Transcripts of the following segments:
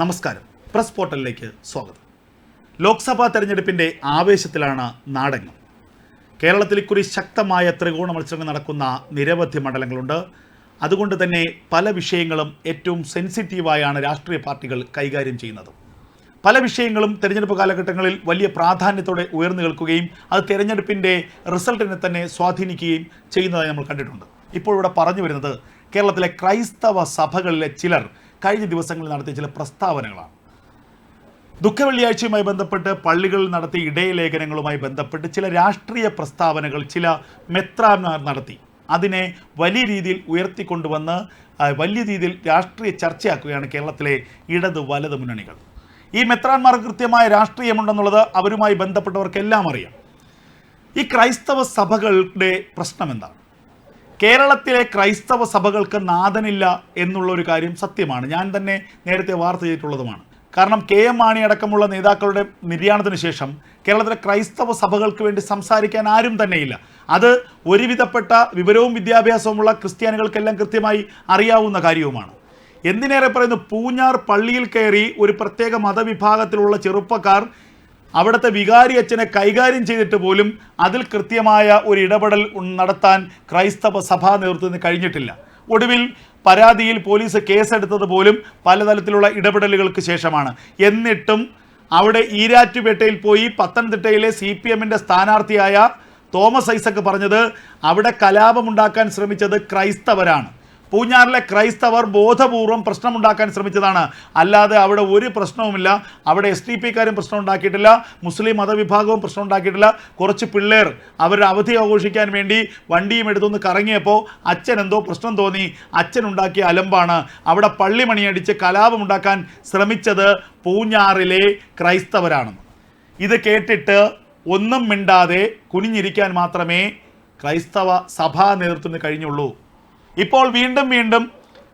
നമസ്കാരം. പ്രസ് പോർട്ടലിലേക്ക് സ്വാഗതം. ലോക്സഭാ തെരഞ്ഞെടുപ്പിന്റെ ആവേശത്തിലാണ് നാടെങ്ങും കേരളത്തിൽ ഇക്കുറി ശക്തമായ ത്രികോണ മത്സരങ്ങൾ നടക്കുന്ന നിരവധി മണ്ഡലങ്ങളുണ്ട്. അതുകൊണ്ട് തന്നെ പല വിഷയങ്ങളും ഏറ്റവും സെൻസിറ്റീവായാണ് രാഷ്ട്രീയ പാർട്ടികൾ കൈകാര്യം ചെയ്യുന്നത്. പല വിഷയങ്ങളും തെരഞ്ഞെടുപ്പ് കാലഘട്ടങ്ങളിൽ വലിയ പ്രാധാന്യത്തോടെ ഉയർന്നു കേൾക്കുകയും അത് തെരഞ്ഞെടുപ്പിന്റെ റിസൾട്ടിനെ തന്നെ സ്വാധീനിക്കുകയും ചെയ്യുന്നതായി നമ്മൾ കണ്ടിട്ടുണ്ട്. ഇപ്പോൾ ഇവിടെ പറഞ്ഞു വരുന്നത് കേരളത്തിലെ ക്രൈസ്തവ സഭകളിലെ ചിലർ കഴിഞ്ഞ ദിവസങ്ങളിൽ നടത്തിയ ചില പ്രസ്താവനകളാണ്. ദുഃഖവെള്ളിയാഴ്ചയുമായി ബന്ധപ്പെട്ട് പള്ളികളിൽ നടത്തിയ ഇടയലേഖനങ്ങളുമായി ബന്ധപ്പെട്ട് ചില രാഷ്ട്രീയ പ്രസ്താവനകൾ ചില മെത്രാന്മാർ നടത്തി. അതിനെ വലിയ രീതിയിൽ ഉയർത്തിക്കൊണ്ടുവന്ന് വലിയ രീതിയിൽ രാഷ്ട്രീയ ചർച്ചയാക്കുകയാണ് കേരളത്തിലെ ഇടത് വലത് മുന്നണികൾ. ഈ മെത്രാന്മാർക്ക് കൃത്യമായ രാഷ്ട്രീയമുണ്ടെന്നുള്ളത് അവരുമായി ബന്ധപ്പെട്ടവർക്കെല്ലാം അറിയാം. ഈ ക്രൈസ്തവ സഭകളുടെ പ്രശ്നം എന്താണ് കേരളത്തിലെ ക്രൈസ്തവ സഭകൾക്ക് നാഥനില്ല എന്നുള്ള ഒരു കാര്യം സത്യമാണ്. ഞാൻ തന്നെ നേരത്തെ വാർത്ത ചെയ്തിട്ടുള്ളതുമാണ്. കാരണം കെ എം മാണി അടക്കമുള്ള നേതാക്കളുടെ നിര്യാണത്തിന് ശേഷം കേരളത്തിലെ ക്രൈസ്തവ സഭകൾക്ക് വേണ്ടി സംസാരിക്കാൻ ആരും തന്നെയില്ല. അത് ഒരുവിധപ്പെട്ട വിവരവും വിദ്യാഭ്യാസവുമുള്ള ക്രിസ്ത്യാനികൾക്കെല്ലാം കൃത്യമായി അറിയാവുന്ന കാര്യവുമാണ്. എന്തിനേറെ പറയുന്നു? പൂഞ്ഞാർ പള്ളിയിൽ കയറി ഒരു പ്രത്യേക മതവിഭാഗത്തിലുള്ള ചെറുപ്പക്കാർ അവിടുത്തെ വികാരി അച്ഛനെ കൈകാര്യം ചെയ്തിട്ട് പോലും അതിൽ കൃത്യമായ ഒരു ഇടപെടൽ നടത്താൻ ക്രൈസ്തവ സഭാ നേതൃത്വത്തിന് കഴിഞ്ഞിട്ടില്ല. ഒടുവിൽ പരാതിയിൽ പോലീസ് കേസെടുത്തത് പോലും പലതരത്തിലുള്ള ഇടപെടലുകൾക്ക് ശേഷമാണ്. എന്നിട്ടും അവിടെ ഈരാറ്റുപേട്ടയിൽ പോയി പത്തനംതിട്ടയിലെ സി പി എമ്മിന്റെ സ്ഥാനാർത്ഥിയായ തോമസ് ഐസക് പറഞ്ഞത് അവിടെ കലാപമുണ്ടാക്കാൻ ശ്രമിച്ചത് ക്രൈസ്തവരാണ്. പൂഞ്ഞാറിലെ ക്രൈസ്തവർ ബോധപൂർവം പ്രശ്നമുണ്ടാക്കാൻ ശ്രമിച്ചതാണ്. അല്ലാതെ അവിടെ ഒരു പ്രശ്നവുമില്ല. അവിടെ എസ് ടി പിക്കാരും പ്രശ്നം ഉണ്ടാക്കിയിട്ടില്ല മുസ്ലിം മതവിഭാഗവും പ്രശ്നം ഉണ്ടാക്കിയിട്ടില്ല കുറച്ച് പിള്ളേർ അവരുടെ അവധി ആഘോഷിക്കാൻ വേണ്ടി വണ്ടിയും എടുത്തൊന്ന് കറങ്ങിയപ്പോൾ അച്ഛൻ എന്തോ പ്രശ്നം തോന്നി. അച്ഛൻ ഉണ്ടാക്കിയ അലമ്പാണ്. അവിടെ പള്ളി മണിയടിച്ച് കലാപമുണ്ടാക്കാൻ ശ്രമിച്ചത് പൂഞ്ഞാറിലെ ക്രൈസ്തവരാണ്. ഇത് കേട്ടിട്ട് ഒന്നും മിണ്ടാതെ കുനിഞ്ഞിരിക്കാൻ മാത്രമേ ക്രൈസ്തവ സഭാ നേതൃത്വത്തിന് കഴിഞ്ഞുള്ളൂ. ഇപ്പോൾ വീണ്ടും വീണ്ടും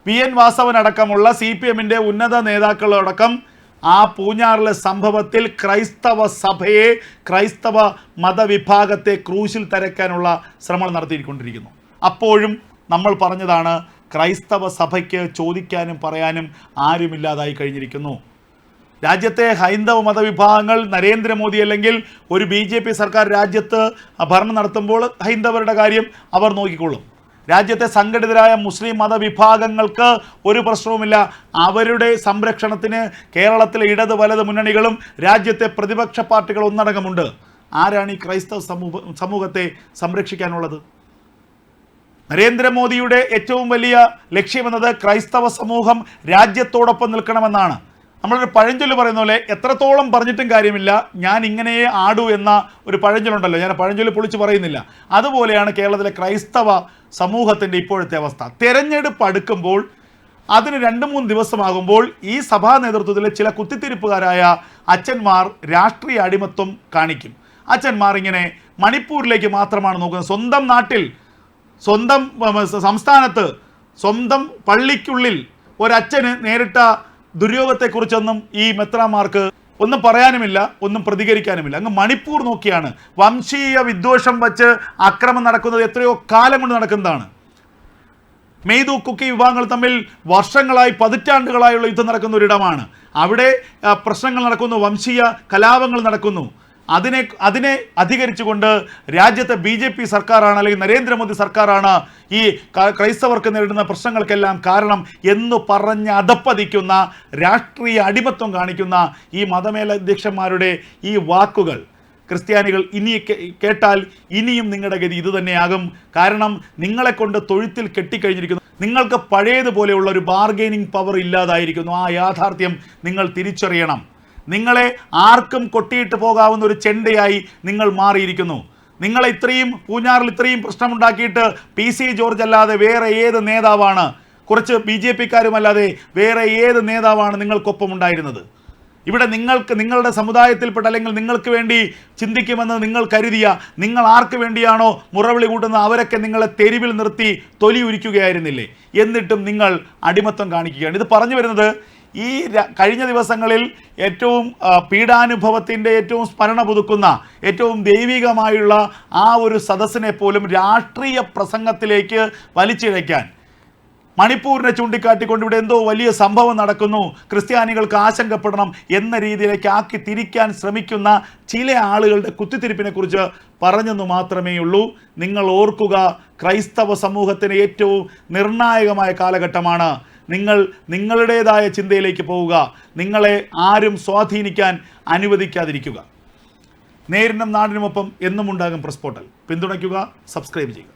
പി എൻ വാസവൻ അടക്കമുള്ള സി പി എമ്മിന്റെ ഉന്നത നേതാക്കളടക്കം ആ പൂഞ്ഞാറിലെ സംഭവത്തിൽ ക്രൈസ്തവ സഭയെ ക്രൈസ്തവ മതവിഭാഗത്തെ ക്രൂശിൽ തരയ്ക്കാനുള്ള ശ്രമങ്ങൾ നടത്തിക്കൊണ്ടിരിക്കുന്നു. അപ്പോഴും നമ്മൾ പറഞ്ഞതാണ് ക്രൈസ്തവ സഭയ്ക്ക് ചോദിക്കാനും പറയാനും ആരുമില്ലാതായി കഴിഞ്ഞിരിക്കുന്നു. രാജ്യത്തെ ഹൈന്ദവ മതവിഭാഗങ്ങൾ നരേന്ദ്രമോദി അല്ലെങ്കിൽ ഒരു ബി സർക്കാർ രാജ്യത്ത് ഭരണം നടത്തുമ്പോൾ ഹൈന്ദവരുടെ കാര്യം അവർ നോക്കിക്കൊള്ളും. രാജ്യത്തെ സംഘടിതരായ മുസ്ലിം മതവിഭാഗങ്ങൾക്ക് ഒരു പ്രശ്നവുമില്ല. അവരുടെ സംരക്ഷണത്തിന് കേരളത്തിലെ ഇടത് വലത് മുന്നണികളും രാജ്യത്തെ പ്രതിപക്ഷ പാർട്ടികൾ ഒന്നടങ്കമുണ്ട്. ആരാണ് ഈ ക്രൈസ്തവ സമൂഹ സമൂഹത്തെ സംരക്ഷിക്കാനുള്ളത്? നരേന്ദ്രമോദിയുടെ ഏറ്റവും വലിയ ലക്ഷ്യമെന്നത് ക്രൈസ്തവ സമൂഹം രാജ്യത്തോടൊപ്പം നിൽക്കണമെന്നാണ്. നമ്മളൊരു പഴഞ്ചൊല്ല് പറയുന്ന പോലെ എത്രത്തോളം പറഞ്ഞിട്ടും കാര്യമില്ല ഞാൻ ഇങ്ങനെയേ ആടു എന്ന ഒരു പഴഞ്ചൊല്ലുണ്ടല്ലോ ഞാൻ പഴഞ്ചൊല്ല് പൊളിച്ച് പറയുന്നില്ല. അതുപോലെയാണ് കേരളത്തിലെ ക്രൈസ്തവ സമൂഹത്തിന്റെ ഇപ്പോഴത്തെ അവസ്ഥ. തെരഞ്ഞെടുപ്പ് അടുക്കുമ്പോൾ അതിന് രണ്ട് മൂന്ന് ദിവസമാകുമ്പോൾ ഈ സഭാ നേതൃത്വത്തിലെ ചില കുത്തിത്തിരിപ്പുകാരായ അച്ഛന്മാർ രാഷ്ട്രീയ അടിമത്വം കാണിക്കും. അച്ഛന്മാർ ഇങ്ങനെ മണിപ്പൂരിലേക്ക് മാത്രമാണ് നോക്കുന്നത്. സ്വന്തം നാട്ടിൽ സ്വന്തം സംസ്ഥാനത്ത് സ്വന്തം പള്ളിക്കുള്ളിൽ ഒരച്ഛന് നേരിട്ട ദുര്യോഗത്തെക്കുറിച്ചൊന്നും ഈ മെത്രാമാർക്ക് ഒന്നും പറയാനുമില്ല ഒന്നും പ്രതികരിക്കാനുമില്ല. അങ്ങ് മണിപ്പൂർ നോക്കിയാണ്. വംശീയ വിദ്വേഷം വച്ച് അക്രമം നടക്കുന്നത് എത്രയോ കാലം കൊണ്ട് നടക്കുന്നതാണ്. മെയ്തു കുക്കി വിഭാഗങ്ങൾ തമ്മിൽ വർഷങ്ങളായി പതിറ്റാണ്ടുകളായുള്ള യുദ്ധം നടക്കുന്ന ഒരിടമാണ്. അവിടെ പ്രശ്നങ്ങൾ നടക്കുന്നു വംശീയ കലാപങ്ങൾ നടക്കുന്നു. അതിനെ അതിനെ അധികരിച്ചുകൊണ്ട് രാജ്യത്തെ ബി ജെ പി സർക്കാരാണ് അല്ലെങ്കിൽ നരേന്ദ്രമോദി സർക്കാരാണ് ഈ ക്രൈസ്തവർക്ക് നേരിടുന്ന പ്രശ്നങ്ങൾക്കെല്ലാം കാരണം എന്ന് പറഞ്ഞ് അധപ്പതിക്കുന്ന രാഷ്ട്രീയ അടിമത്വം കാണിക്കുന്ന ഈ മതമേലധ്യക്ഷന്മാരുടെ ഈ വാക്കുകൾ. ക്രിസ്ത്യാനികൾ ഇനി കേട്ടാൽ ഇനിയും നിങ്ങളുടെ ഗതി ഇതുതന്നെയാകും കാരണം നിങ്ങളെ കൊണ്ട് തൊഴുത്തിൽ കെട്ടിക്കഴിഞ്ഞിരിക്കുന്നു. നിങ്ങൾക്ക് പഴയതുപോലെയുള്ള ഒരു ബാർഗെയിനിങ് പവർ ഇല്ലാതായിരിക്കുന്നു. ആ യാഥാർത്ഥ്യം നിങ്ങൾ തിരിച്ചറിയണം. നിങ്ങളെ ആർക്കും കൊട്ടിയിട്ട് പോകാവുന്ന ഒരു ചെണ്ടയായി നിങ്ങൾ മാറിയിരിക്കുന്നു. നിങ്ങളെ ഇത്രയും പൂഞ്ഞാറിൽ ഇത്രയും പ്രശ്നമുണ്ടാക്കിയിട്ട് പി സി ജോർജ് അല്ലാതെ വേറെ ഏത് നേതാവാണ്? കുറച്ച് ബി ജെ പിക്കാരുമല്ലാതെ വേറെ ഏത് നേതാവാണ് നിങ്ങൾക്കൊപ്പം ഉണ്ടായിരുന്നത്? ഇവിടെ നിങ്ങൾക്ക് നിങ്ങളുടെ സമുദായത്തിൽപ്പെട്ട അല്ലെങ്കിൽ നിങ്ങൾക്ക് വേണ്ടി ചിന്തിക്കുമെന്ന് നിങ്ങൾ കരുതിയ നിങ്ങൾ ആർക്ക് വേണ്ടിയാണോ മുറവിളി കൂട്ടുന്നത് അവരൊക്കെ നിങ്ങളെ തെരുവിൽ നിർത്തി തൊലി ഉരിക്കുകയായിരുന്നില്ലേ? എന്നിട്ടും നിങ്ങൾ അടിമത്തം കാണിക്കുകയാണ്. ഇത് പറഞ്ഞു വരുന്നത് ഈ കഴിഞ്ഞ ദിവസങ്ങളിൽ ഏറ്റവും പീഡാനുഭവത്തിന്റെ ഏറ്റവും സ്മരണ പുതുക്കുന്ന ഏറ്റവും ദൈവികമായുള്ള ആ ഒരു സദസ്സിനെ പോലും രാഷ്ട്രീയ പ്രസംഗത്തിലേക്ക് വലിച്ചിഴയ്ക്കാൻ. മണിപ്പൂരിനെ ചൂണ്ടിക്കാട്ടിക്കൊണ്ട് ഇവിടെ എന്തോ വലിയ സംഭവം നടക്കുന്നു. ക്രിസ്ത്യാനികൾക്ക് ആശങ്കപ്പെടണം എന്ന രീതിയിലേക്ക് ആക്കി തിരിക്കാൻ ശ്രമിക്കുന്ന ചില ആളുകളുടെ കുത്തിത്തിരിപ്പിനെ കുറിച്ച് പറഞ്ഞെന്ന് മാത്രമേ ഉള്ളൂ നിങ്ങൾ ഓർക്കുക ക്രൈസ്തവ സമൂഹത്തിന് ഏറ്റവും നിർണായകമായ കാലഘട്ടമാണ്. നിങ്ങൾ നിങ്ങളുടേതായ ചിന്തയിലേക്ക് പോവുക. നിങ്ങളെ ആരും സ്വാധീനിക്കാൻ അനുവദിക്കാതിരിക്കുക. നേരിനും നാടിനുമൊപ്പം എന്നും ഉണ്ടാകും പ്രസ് പോർട്ടൽ പിന്തുണയ്ക്കുക സബ്സ്ക്രൈബ് ചെയ്യുക.